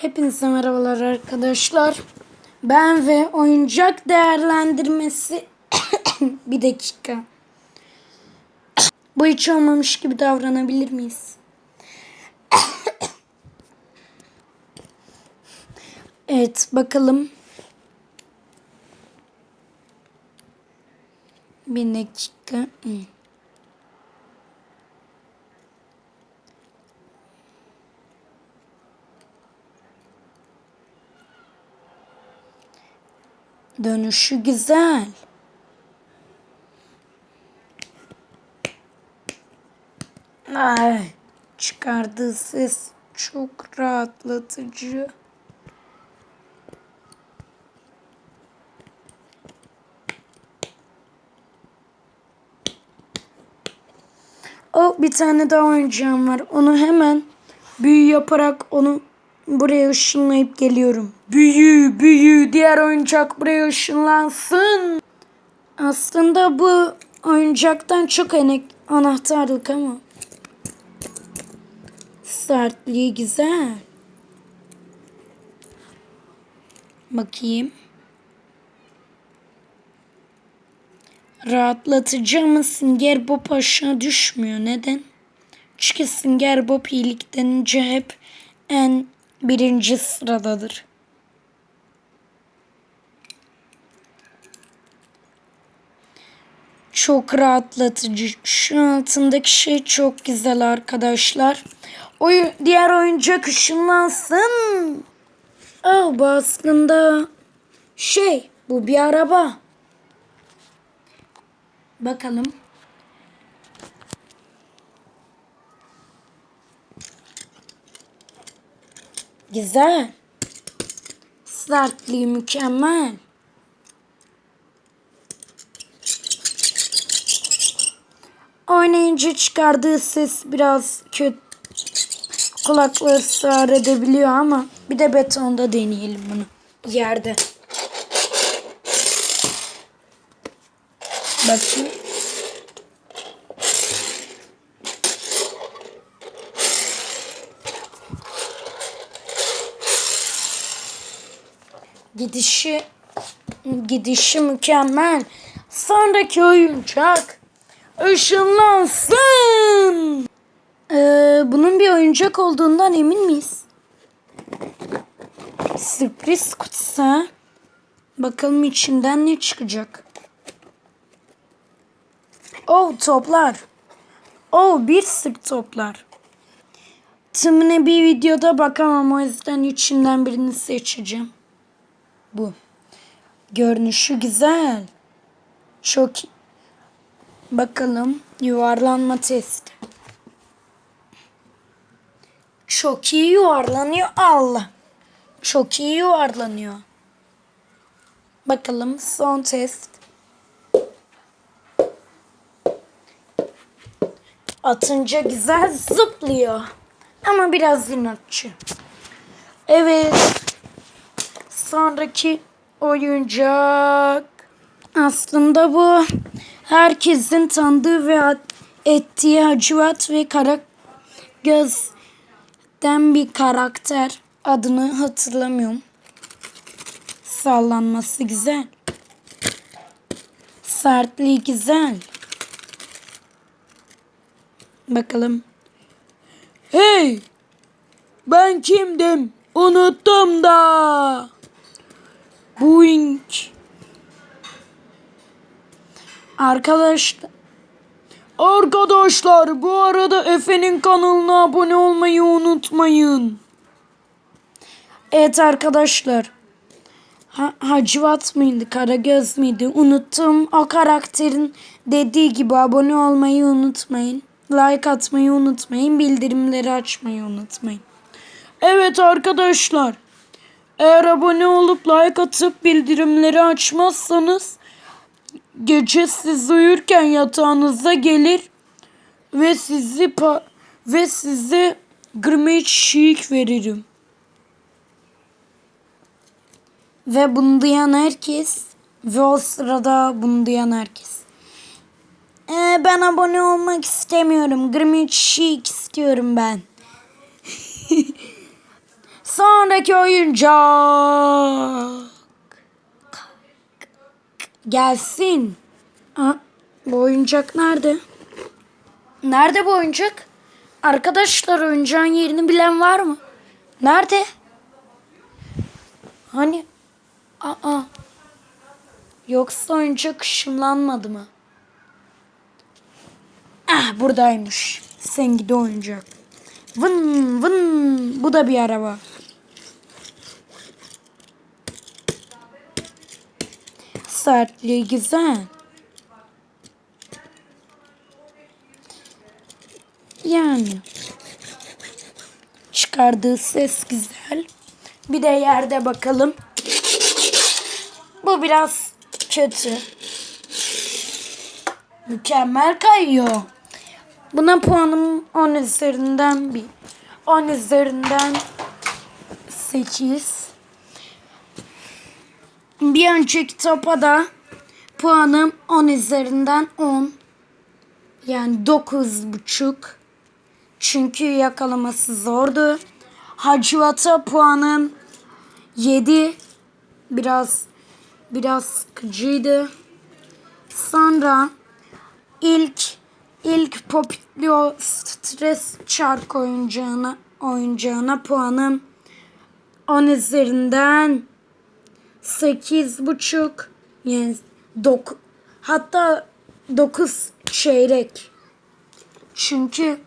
Hepinize merhabalar arkadaşlar. Ben ve oyuncak değerlendirmesi bir dakika. Bu hiç olmamış gibi davranabilir miyiz? evet bakalım. Bir dakika. Dönüşü güzel. Ay, çıkardığı ses çok rahatlatıcı. O bir tane daha oyuncağım var. Onu hemen büyü yaparak onu buraya ışınlayıp geliyorum. Büyü, büyü, diğer oyuncak buraya ışınlansın. Aslında bu oyuncaktan çok enek anahtarlık ama. Sertliği güzel. Bakayım. Rahatlatıcı ama Singer Bob aşağı düşmüyor. Neden? Çünkü Singer Bob iyilik denince hep en birinci sıradadır. Çok rahatlatıcı. Şu altındaki şey çok güzel arkadaşlar. Oy diğer oyuncak ışınlansın. Oh, bu aslında şey bu bir araba. Bakalım. Güzel. Sertliği mükemmel. Oynayınca çıkardığı ses biraz kötü. Kulaklığı sığar edebiliyor ama bir de betonda deneyelim bunu. Yerde. Bakayım. Gidişi gidişi mükemmel. Sonraki oyuncak ışınlansın. Ee, bunun bir oyuncak olduğundan emin miyiz? Sürpriz kutusu. Bakalım içinden ne çıkacak. Oh toplar. Oh bir sık toplar. Tümüne bir videoda bakamam o yüzden içinden birini seçeceğim. Bu. Görünüşü güzel. Çok Bakalım yuvarlanma testi. Çok iyi yuvarlanıyor Allah. Çok iyi yuvarlanıyor. Bakalım son test. Atınca güzel zıplıyor. Ama biraz inatçı. Evet. Sonraki oyuncak. Aslında bu herkesin tanıdığı ve ettiği Hacivat ve Kara Göz'den bir karakter. Adını hatırlamıyorum. Sallanması güzel. Sertliği güzel. Bakalım. Hey! Ben kimdim? Unuttum da. Boing. Arkadaşlar. Arkadaşlar bu arada Efe'nin kanalına abone olmayı unutmayın. Evet arkadaşlar. Ha, Hacivat mıydı? Karagöz müydü? Unuttum. O karakterin dediği gibi abone olmayı unutmayın. Like atmayı unutmayın. Bildirimleri açmayı unutmayın. Evet arkadaşlar. Eğer abone olup like atıp bildirimleri açmazsanız gece siz uyurken yatağınıza gelir ve sizi ve size Grimage Chic veririm. Ve bunu duyan herkes ve o sırada bunu duyan herkes. Ee, ben abone olmak istemiyorum. Grimage Chic istiyorum ben. Sonraki oyuncak. Gelsin. Aa, bu oyuncak nerede? Nerede bu oyuncak? Arkadaşlar oyuncağın yerini bilen var mı? Nerede? Hani? Aa. Yoksa oyuncak ışınlanmadı mı? Ah buradaymış. Sen gidi oyuncak. Vın vın. Bu da bir araba. Sertliği güzel. Yani. Çıkardığı ses güzel. Bir de yerde bakalım. Bu biraz kötü. Mükemmel kayıyor. Buna puanım 10 üzerinden bir. 10 üzerinden 8. Bir önceki topa da puanım 10 üzerinden 10. Yani 9 buçuk. Çünkü yakalaması zordu. Hacivat'a puanım 7. Biraz biraz sıkıcıydı. Sonra ilk ilk Popitlo stres çark oyuncağına oyuncağına puanım 10 üzerinden 8 buçuk yani dok hatta 9 çeyrek. Çünkü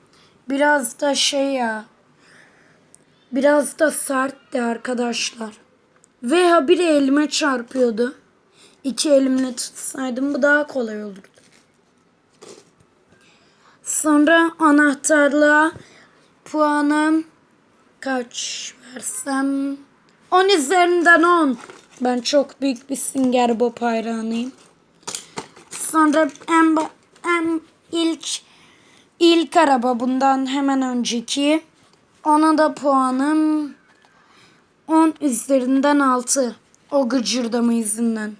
biraz da şey ya biraz da sertti arkadaşlar. Ve habire elime çarpıyordu. İki elimle tutsaydım bu daha kolay olurdu. Sonra anahtarlığa puanım kaç versem 10 üzerinden 10. Ben çok büyük bir Singer Bob hayranıyım. Sonra en, en ilk ilk araba bundan hemen önceki. Ona da puanım 10 üzerinden 6. O gıcırdama yüzünden.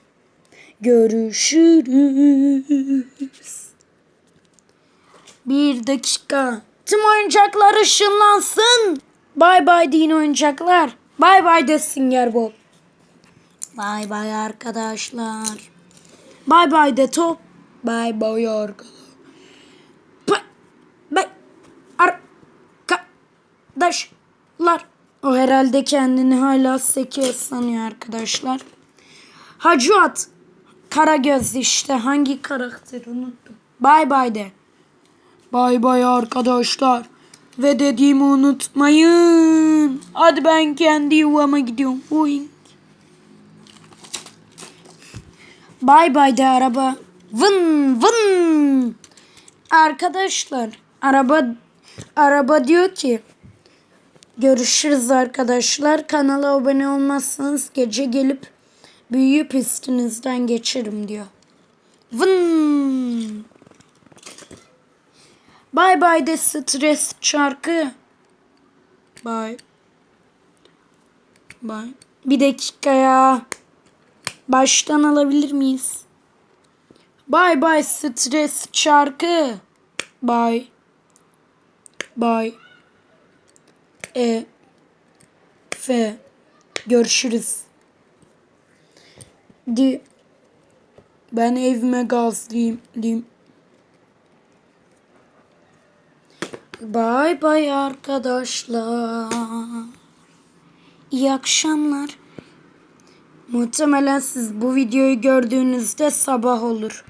Görüşürüz. Bir dakika. Tüm oyuncaklar ışınlansın. Bay bay deyin oyuncaklar. Bay bay de Singer Bob. Bay bay arkadaşlar. Bay bay de top. Bay bay arkadaşlar. Bay bay arkadaşlar. O herhalde kendini hala sekiyor sanıyor arkadaşlar. Hacuat. Karagöz işte. Hangi karakteri unuttum. Bay bay de. Bay bay arkadaşlar. Ve dediğimi unutmayın. Hadi ben kendi yuvama gidiyorum. Boing. Bay bay de araba. Vın vın. Arkadaşlar araba araba diyor ki görüşürüz arkadaşlar. Kanala abone olmazsanız gece gelip büyü pistinizden geçerim diyor. Vın. Bay bay de stres çarkı. Bay. Bay. Bir dakika ya. Baştan alabilir miyiz? Bay bay stres çarkı. Bay. Bay. E. F. Görüşürüz. Di. Ben evime gazlayayım. Lim. Bay bay arkadaşlar. İyi akşamlar. Muhtemelen siz bu videoyu gördüğünüzde sabah olur.